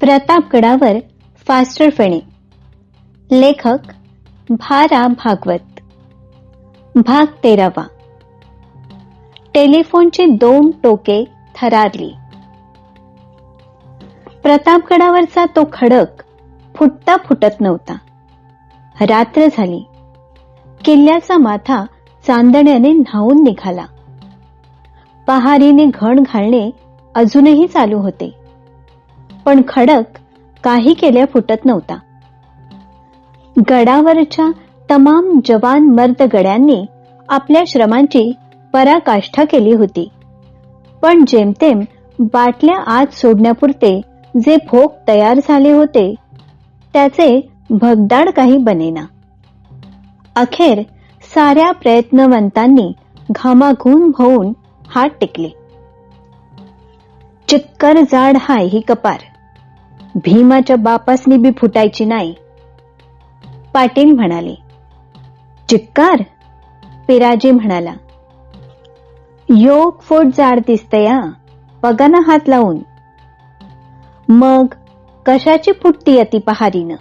प्रतापगडावर faster Fene. लेखक भारा भागवत. भाग तेरावा. टेलिफोनची दोन टोके थरारली. प्रतापगडावरचा तो खडक फुटता फुटत नव्हता. रात्र झाली. किल्ल्याचा माथा चांदण्याने न्हावून निघाला. पहारीने घण घालणे अजूनही चालू होते. पण खडक काही केल्या फुटत नव्हता. गडावरच्या तमाम जवान मर्द गड्यांनी आपल्या श्रमांची पराकाष्ठा केली होती. पण जेमतेम बाटल्या आत सोडण्यापुरते जे भोग तयार झाले होते त्याचे भगदाड काही बनेना. अखेर साऱ्या प्रयत्नवंतांनी घामाघूम होऊन हात टेकले. चिक्कर जाड हाय ही कपार. भीमाच्या बापासनी बी फुटायची नाही. पाटील म्हणाले चिक्कार पिराजी म्हणाला योग फोट जाड दिसतया बघा हात लावून. मग कशाची फुटती अति पहारीनं?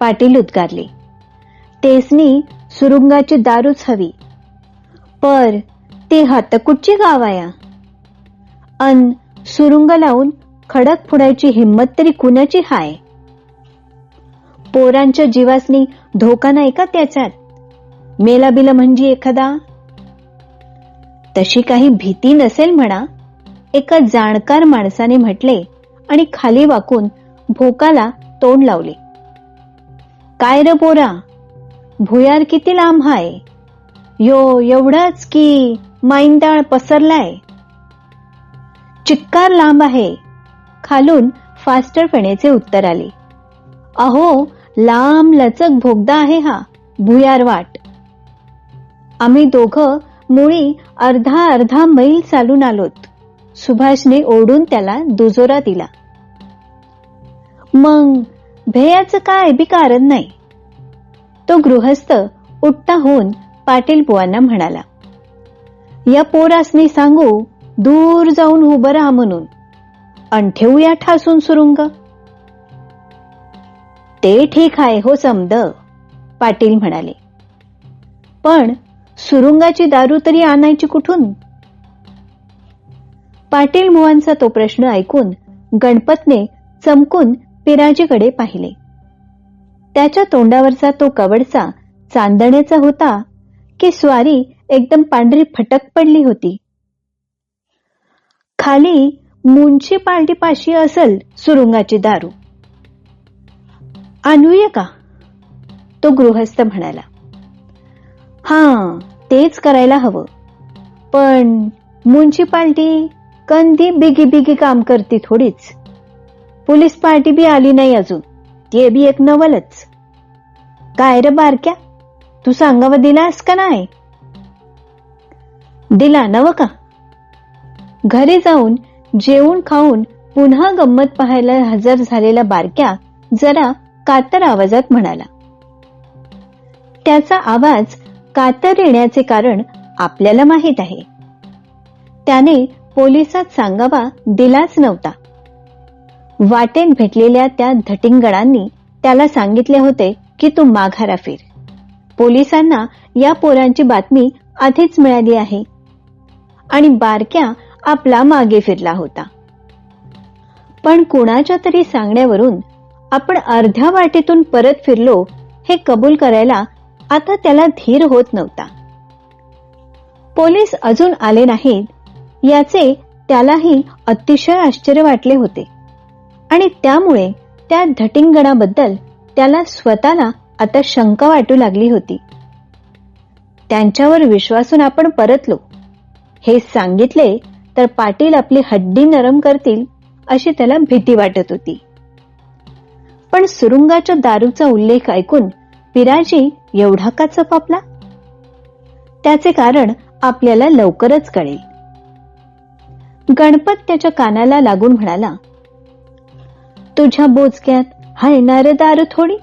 पाटील उद्गारले तेसनी सुरुंगाची दारूच हवी. पर ते हातकुटची गावाया अन सुरुंग लावून खडक फुडायची हिंमत तरी कुणाची हाय? पोरांच्या जीवासनी धोका नाही का त्याच्यात? मेला बिला म्हणजे एखादा? तशी काही भीती नसेल म्हणा. एका जाणकार माणसाने म्हटले आणि खाली वाकून भोकाला तोंड लावले. काय र पोरा? भुयार किती लांब हाय? यो एवढाच की माईंदाळ पसरलाय. चिक्कार लांब आहे. खालून फास्टर फेण्याचे उत्तर आले. अहो लांब लचक भोगदा आहे हा भुयार वाट. आम्ही दोघं मुळी अर्धा अर्धा मैल चालून आलोत. सुभाषने ओढून त्याला दुजोरा दिला. मग भेयाचं काय बी कारण नाही? तो गृहस्थ उठता होऊन पाटील बुवांना म्हणाला या पोरासनी सांगू दूर जाऊन उभं राहा म्हणून. अन ठेवूया ठासून सुरुंग. ते ठीक आहे हो समद पाटील म्हणाले. पण सुरुंगाची दारू तरी आणायची कुठून? पाटील मुवांचा तो प्रश्न ऐकून गणपतने चमकून पिराजीकडे पाहिले. त्याच्या तोंडावरचा तो कवडचा चांदण्याचा होता की स्वारी एकदम पांढरी फटक पडली होती. खाली म्युन्सिपाल्टीपाशी पाशी सुरुंगाची दारू. आणूया का? तो गृहस्थ म्हणाला. हा तेच करायला हवं. पण म्युन्सिपाल्टी कंदी बिगी बिगी काम करते थोडीच. पोलीस पार्टी बी आली नाही अजून. ते बी एक नवलच. काय रे बारक्या? तू सांगावा दिलास का नाही? दिला नव का? घरी जाऊन जेवून खाऊन पुन्हा गंमत पाहायला हजर झालेला बारक्या जरा कातर आवाजात म्हणाला. त्याचा आवाज कातर येण्याचे कारण आपल्याला माहीत आहे. त्याने पोलिसात सांगावा दिलाच नव्हता. वाटेत भेटलेल्या त्या धटिंगणांनी त्याला सांगितले होते की तू माघारा फिर. पोलिसांना या पोरांची बातमी आधीच मिळाली आहे. आणि बारक्या आपला मागे फिरला होता. पण कुणाच्या तरी सांगण्यावरून आपण अर्ध्या वाटेतून परत फिरलो हे कबूल करायला आता त्याला धीर होत नव्हता. पोलीस अजून आले नाहीत याचे त्यालाही अतिशय आश्चर्य वाटले होते. आणि त्यामुळे त्या धटिंगणाबद्दल त्याला स्वतःला आता शंका वाटू लागली होती. त्यांच्यावर विश्वासून आपण परतलो. हे सांगितले तर पाटील आपली हड्डी नरम करतील अशी त्याला भीती वाटत होती. पण सुरुंगाच्या दारूचा उल्लेख ऐकून पिराजी एवढा का चपापला? त्याचे कारण आपल्याला लवकरच कळेल. गणपत त्याच्या कानाला लागून म्हणाला तुझ्या बोचक्यात हाय नार दारू थोडी?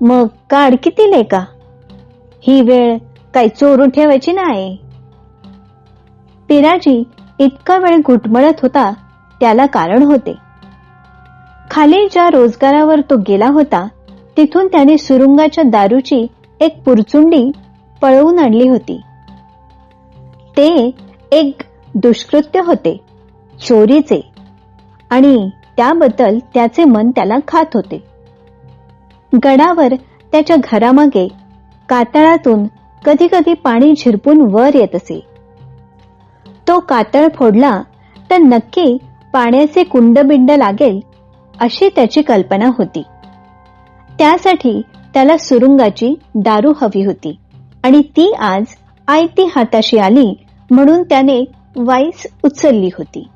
मग काढ किती लेका? ही वेळ काही चोरून ठेवायची नाही पिराजी इतका वेळ घुटमळत होता त्याला कारण होते. खाली ज्या रोजगारावर तो गेला होता तिथून त्याने सुरुंगाच्या दारूची एक पुरचुंडी पळवून आणली होती. ते एक दुष्कृत्य होते चोरीचे आणि त्याबद्दल त्याचे मन त्याला खात होते. गडावर त्याच्या घरामागे कातळातून कधी कधी पाणी झिरपून वर येत असे. तो कातळ फोडला तर नक्की पाण्याचे कुंडबिंड लागेल अशी त्याची कल्पना होती. त्यासाठी त्याला सुरुंगाची दारू हवी होती आणि ती आज आयती हाताशी आली म्हणून त्याने वाईस उचलली होती.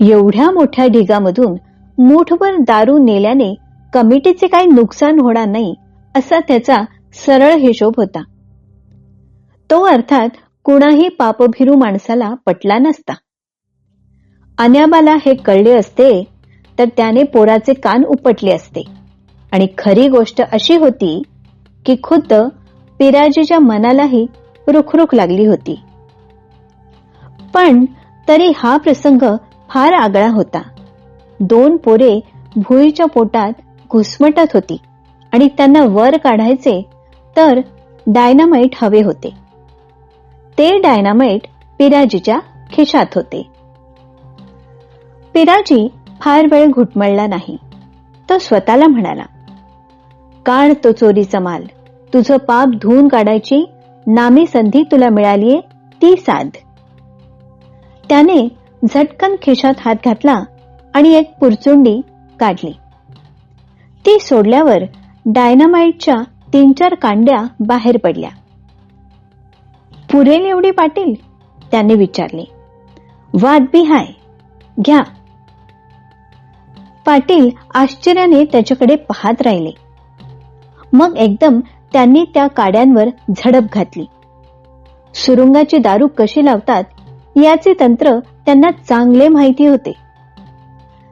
एवढ्या मोठ्या ढिगामधून मुठभर दारू नेल्याने कमिटीचे काही नुकसान होणार नाही असा त्याचा सरळ हिशोब होता. तो अर्थात कुणाही पापभिरू माणसाला पटला नसता. अन्याबाला हे कळले असते तर त्याने पोराचे कान उपटले असते. आणि खरी गोष्ट अशी होती की खुद्द पिराजीच्या मनालाही रुखरुख लागली होती. पण तरी हा प्रसंग फार आगळा होता. दोन पोरे भुईच्या पोटात घुसमटत होती आणि त्यांना वर काढायचे तर डायनामाइट हवे होते. ते डायनामाइट पिराजीच्या खिशात होते. पिराजी फार वेळ घुटमळला नाही. तो स्वतःला म्हणाला काढ तो चोरीचा माल. तुझं पाप धुवून काढायची नामी संधी तुला मिळालीये ती साध. त्याने झटकन खिशात हात घातला आणि एक पुरचुंडी काढली. ती सोडल्यावर डायनामाइटच्या तीन चार कांड्या बाहेर पडल्या. पुरेल एवढी पाटील? त्याने विचारले. वाद बी हाय. घ्या. पाटील आश्चर्याने त्याच्याकडे पाहत राहिले. मग एकदम त्यांनी त्या काड्यांवर झडप घातली. सुरुंगाची दारू कशी लावतात याचे तंत्र त्यांना चांगले माहिती होते.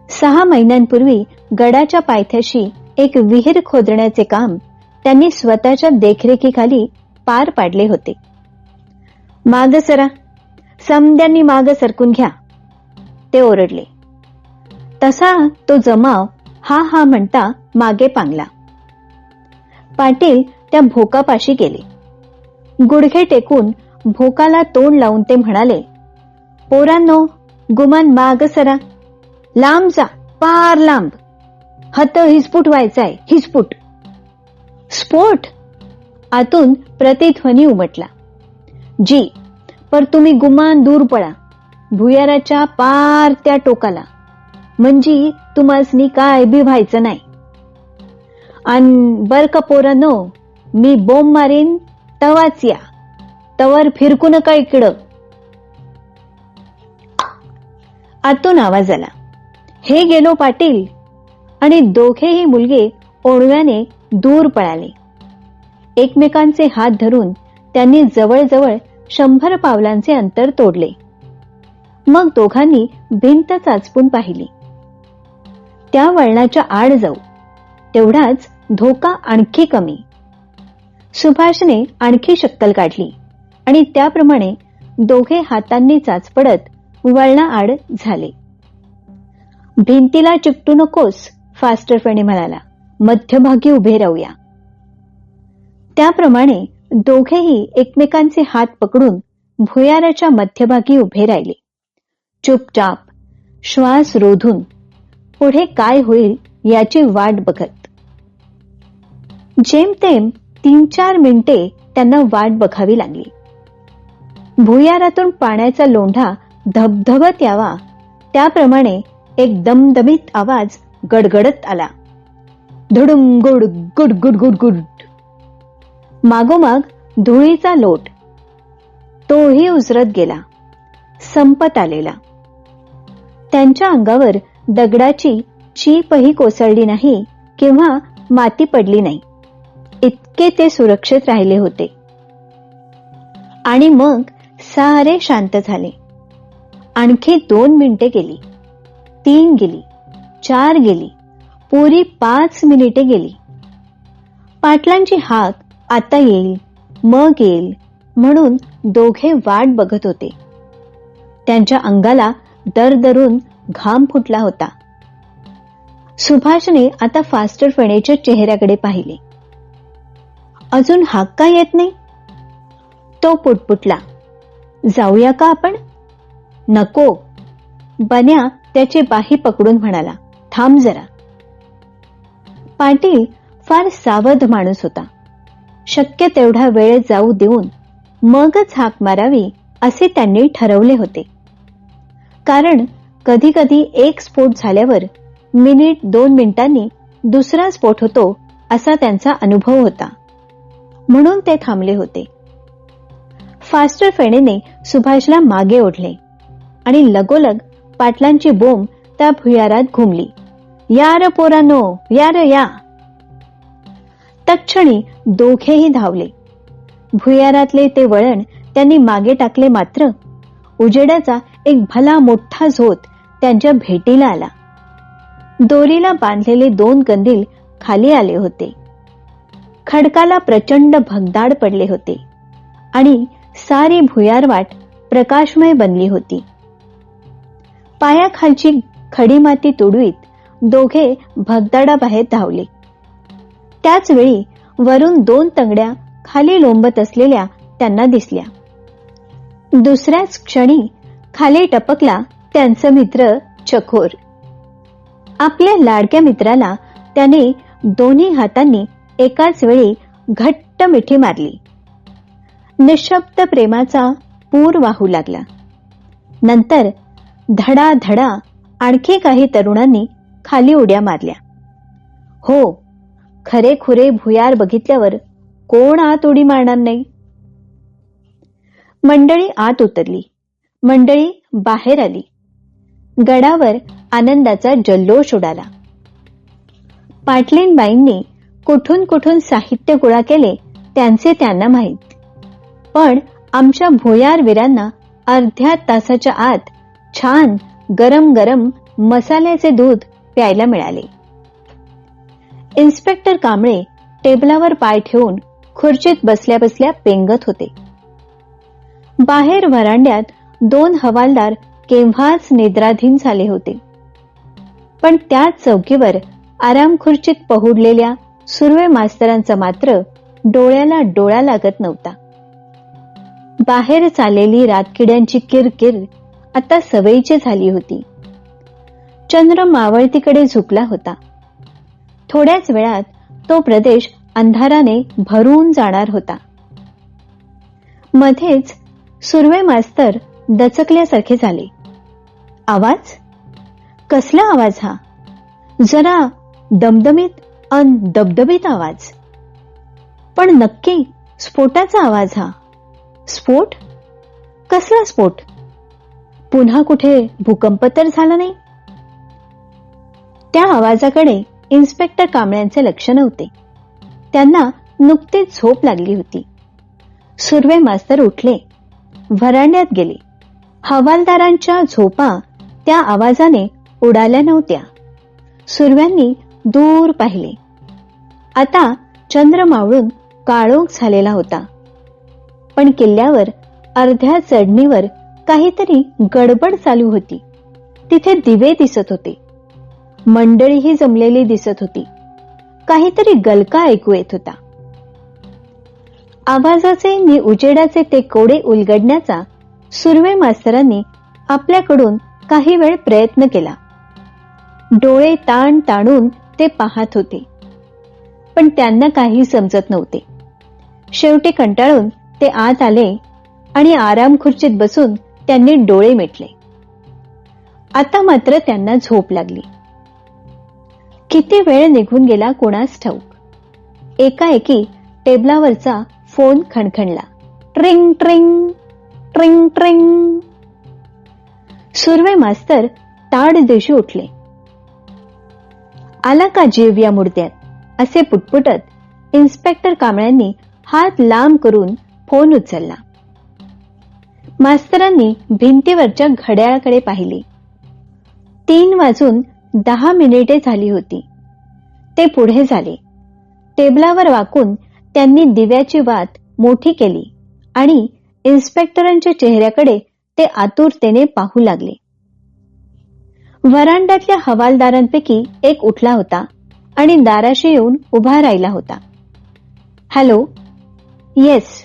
सहा महिन्यांपूर्वी गडाच्या पायथ्याशी एक विहीर खोदण्याचे काम त्यांनी स्वतःच्या देखरेखीखाली पार पाडले होते. माग सरा समद्यांनी माग सरकून घ्या. ते ओरडले. तसा तो जमाव हा हा म्हणता मागे पांगला. पाटील त्या भोकापाशी गेले. गुडघे टेकून भोकाला तोंड लावून ते म्हणाले पोरांनो गुमान माग सरा लांब जा पार लांब. हत हिसपूट व्हायचाय हिसपूट स्फोट? आतून प्रतिध्वनी उमटला. जी पर तुम्ही गुमान दूर पळा भुयाराच्या पार त्या टोकाला. म्हणजे तुम्हासनी काय बी व्हायचं नाही. अन बर का पोरानो मी बोंब मारीन तवाच या. तवर फिरकू नका इकडं. आतून आवाज आला. हे गेलो पाटील. आणि दोघेही मुलगे ओणव्याने दूर पळाले. एकमेकांचे हात धरून त्यांनी जवळजवळ शंभर पावलांचे अंतर तोडले. मग दोघांनी भिंत चाचपून पाहिली. त्या वळणाच्या आड जाऊ. तेवढाच धोका आणखी कमी. सुभाषने आणखी शक्कल काढली आणि त्याप्रमाणे दोघे हातांनी चाचपडत वळणा आड झाले. भिंतीला चिपटू नकोस फास्टरपणे म्हणाला. मध्यभागी उभे राहूया. त्याप्रमाणे दोघेही एकमेकांचे हात पकडून भुयाराच्या मध्यभागी उभे राहिले. चुपचाप श्वास रोधून पुढे काय होईल याची वाट बघत. जेमतेम तीन चार मिनिटे त्यांना वाट बघावी लागली. भुयारातून पाण्याचा लोंढा धबधबत यावा त्याप्रमाणे एक दमदमीत आवाज गडगडत आला. धुडुम गुड गुड गुड गुड गुड मागोमाग धुळीचा लोट. तोही उजरत गेला. संपत आलेला. त्यांच्या अंगावर दगडाची चीपही कोसळली नाही किंवा माती पडली नाही. इतके ते सुरक्षित राहिले होते. आणि मग सारे शांत झाले. आणखी दोन मिनिटे गेली. तीन गेली. चार गेली. पुरी पाच मिनिटे गेली. पाटलांची हाक आता येईल मग येईल म्हणून दोघे वाट बघत होते. त्यांच्या अंगाला दरदरून घाम फुटला होता. सुभाषने आता फास्टर फेणेच्या चेहऱ्याकडे पाहिले. अजून हाक का येत नाही? तो पुटपुटला. जाऊया का आपण? नको. बन्या त्याची बाही पकडून म्हणाला. थांब जरा. पाटील फार सावध माणूस होता. शक्य तेवढा वेळ जाऊ देऊन मगच हाक मारावी असे त्यांनी ठरवले होते. कारण कधी कधी एक स्फोट झाल्यावर मिनिट दोन मिनिटांनी दुसरा स्फोट होतो असा त्यांचा अनुभव होता. म्हणून ते थांबले होते. फास्टर फेणेने सुभाषला मागे ओढले आणि लगोलग पाटलांची बोंब त्या भुयारात घुमली. या र पोरानो या र या! तत्क्षणी दोघेही धावले. भुयारातले ते वळण त्यांनी मागे टाकले मात्र उजेडाचा एक भला मोठा झोत त्यांच्या भेटीला आला. दोरीला बांधलेले दोन कंदील खाली आले होते. खडकाला प्रचंड भगदाड पडले होते आणि सारी भुयारवाट प्रकाशमय बनली होती. पायाखालची खडी माती तुडवीत दोघे भगदाडाबाहेर धावले. त्याच वेळी वरून दोन तंगड्या खाली लोंबत असलेल्या त्यांना दिसल्या. दुसऱ्याच क्षणी खाली टपकला त्यांचा मित्र चखोर. आपल्या लाडक्या मित्राला त्याने दोन्ही हातांनी एकाच वेळी घट्ट मिठी मारली. निशब्द प्रेमाचा पूर वाहू लागला. नंतर धडा धडा आणखी काही तरुणांनी खाली उड्या मारल्या. हो खरे खुरे भुयार बघितल्यावर कोण आत उडी मारणार नाही? मंडळी आत उतरली. मंडळी बाहेर आली. गडावर आनंदाचा जल्लोष उडाला. पाटलीनबाईंनी कुठून कुठून साहित्य गोळा केले त्यांचे त्यांना माहीत. पण आमच्या भुयार वीरांना अर्ध्या तासाच्या आत छान गरम गरम मसाल्याचे दूध प्यायला मिळाले. इन्स्पेक्टर कांबळे टेबलावर पाय ठेवून खुर्चीत बसल्या बसल्या पेंगत होते. बाहेर वरांड्यात दोन हवालदार केव्हाच निद्राधीन झाले होते. पण त्याच चौकीवर आराम खुर्चीत पहुडलेल्या सुर्वे मास्तरांचा मात्र डोळ्याला डोळा लागत नव्हता. बाहेर चाललेली रातकिड्यांची किरकिर आता सवयीची झाली होती. चंद्र मावळतीकडे झुकला होता. थोड्याच वेळात तो प्रदेश अंधाराने भरून जाणार होता. मध्येच सुर्वे मास्तर दचकल्यासारखे झाले. आवाज? कसला आवाज हा? जरा दमदमीत अन दबदबीत आवाज. पण नक्की स्फोटाचा आवाज हा. स्फोट? कसला स्फोट? पुन्हा कुठे भूकंप तर झाला नाही? त्या आवाजाकडे इन्स्पेक्टर कांबळ्यांचे लक्ष नव्हते. त्यांना नुकतीच झोप लागली होती. सुर्वे मास्तर उठले. व्हरांड्यात गेले. हवालदारांच्या झोपा त्या आवाजाने उडाल्या नव्हत्या. सुर्व्यांनी दूर पाहिले. आता चंद्र मावळून काळोख झालेला होता. पण किल्ल्यावर अर्ध्या चढणीवर काहीतरी गडबड चालू होती. तिथे दिवे दिसत होते. मंडळीही जमलेली दिसत होती. काहीतरी गलका ऐकू येत होता. आवाजाचे नि उजेडाचे ते कोडे उलगडण्याचा सुर्वे मास्तरांनी आपल्याकडून काही वेळ प्रयत्न केला. डोळे ताण ताणून ते पाहत होते. पण त्यांना काही समजत नव्हते. शेवटी कंटाळून ते आत आले आणि आराम खुर्चीत बसून त्यांनी डोळे मिटले. आता मात्र त्यांना झोप लागली. किती वेळ निघून गेला कोणास ठाऊक? एकाएकी टेबलावरचा फोन खणखणला. ट्रिंग ट्रिंग ट्रिंग ट्रिंग. सुर्वे मास्तर ताड दिवशी उठले. आला का जीव या मुर्द्यात? असे पुटपुटत इन्स्पेक्टर कांबळ्यांनी हात लांब करून फोन उचलला. मास्तरांनी भिंतीवरच्या घड्याळाकडे पाहिले. तीन वाजून दहा मिनिटे झाली होती. ते पुढे झाले. टेबलावर वाकून त्यांनी दिव्याची वात मोठी केली आणि इन्स्पेक्टरांच्या चेहऱ्याकडे ते आतुरतेने पाहू लागले. वरांड्यातल्या हवालदारांपैकी एक उठला होता आणि दाराशी येऊन उभा राहिला होता. हॅलो? येस.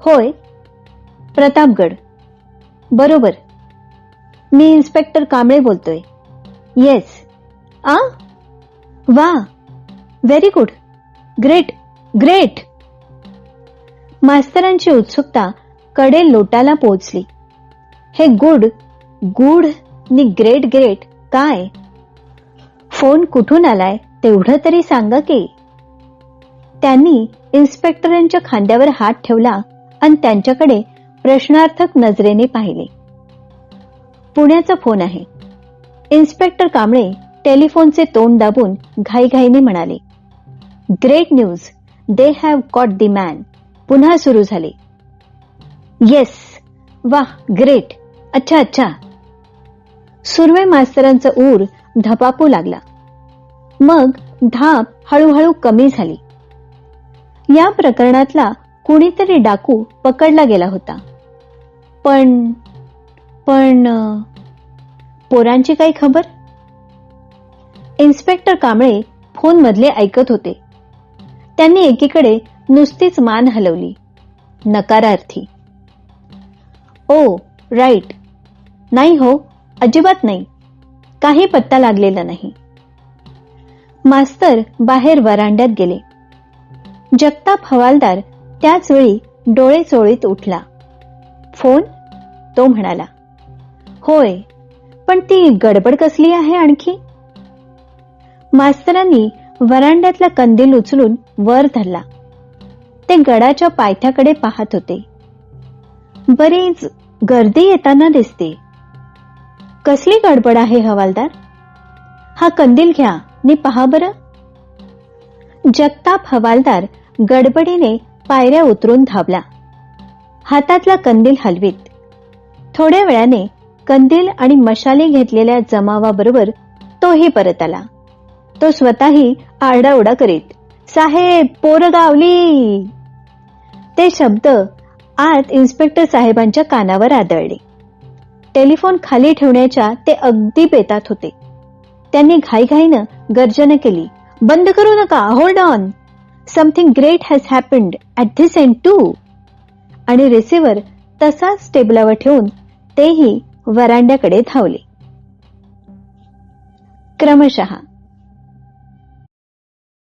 होय. प्रतापगड. बरोबर. मी इन्स्पेक्टर कांबळे बोलतोय. येस आ वा व्हेरी गुड ग्रेट ग्रेट मास्तरांची उत्सुकता कडे लोटाला पोहोचली. हे गुड गुड नि ग्रेट ग्रेट काय? फोन कुठून आलाय तेवढं तरी सांगा की. त्यांनी इन्स्पेक्टरांच्या खांद्यावर हात ठेवला आणि त्यांच्याकडे प्रश्नार्थक नजरेने पाहिले. पुण्याचा फोन आहे. इन्स्पेक्टर कांबळे टेलिफोनचे तोंड दाबून घाईघाईने म्हणाले great news they have got the man पुन्हा सुरू झाले. येस वाह ग्रेट अच्छा अच्छा. सुरवे मास्तरांचा ऊर धपापू लागला. मग धाप हळूहळू कमी झाली. या प्रकरणातला कुणीतरी डाकू पकडला गेला होता. पण पण पोरांची काही खबर? इन्स्पेक्टर कांबळे फोनमधले ऐकत होते. त्यांनी एकीकडे नुसतीच मान हलवली. नकारार्थी. Oh right. नाही हो अजिबात नाही. काही पत्ता लागलेला नाही. मास्तर बाहेर वरांड्यात गेले. जगताप हवालदार त्याच वेळी डोळे चोळीत उठला. फोन? तो म्हणाला. होय पण ती गडबड कसली आहे आणखी? मास्तरांनी वरांड्यातला कंदील उचलून वर धरला. ते गडाच्या पायथ्याकडे पाहत होते. बरीच गर्दी येताना दिसते. कसली गडबड आहे हवालदार? हा कंदील घ्या नि पहा बरं. जगताप हवालदार गडबडीने पायऱ्या उतरून धावला. हातातला कंदील हलवीत. थोड्या वेळाने कंदील आणि मशाली घेतलेल्या जमावाबरोबर तोही परत आला. तो स्वतःही आरडाओरडा करीत साहेब पोरं गावली ते शब्द आत इन्स्पेक्टर साहेबांच्या कानावर आदळले. टेलिफोन खाली ठेवण्याच्या ते अगदी बेतात होते. त्यांनी घाईघाईनं गर्जना केली बंद करू नका hold on something great has happened at this end too आणि रिसिव्हर तसाच टेबलावर ठेवून तेही वरांड्याकडे धावले. क्रमशः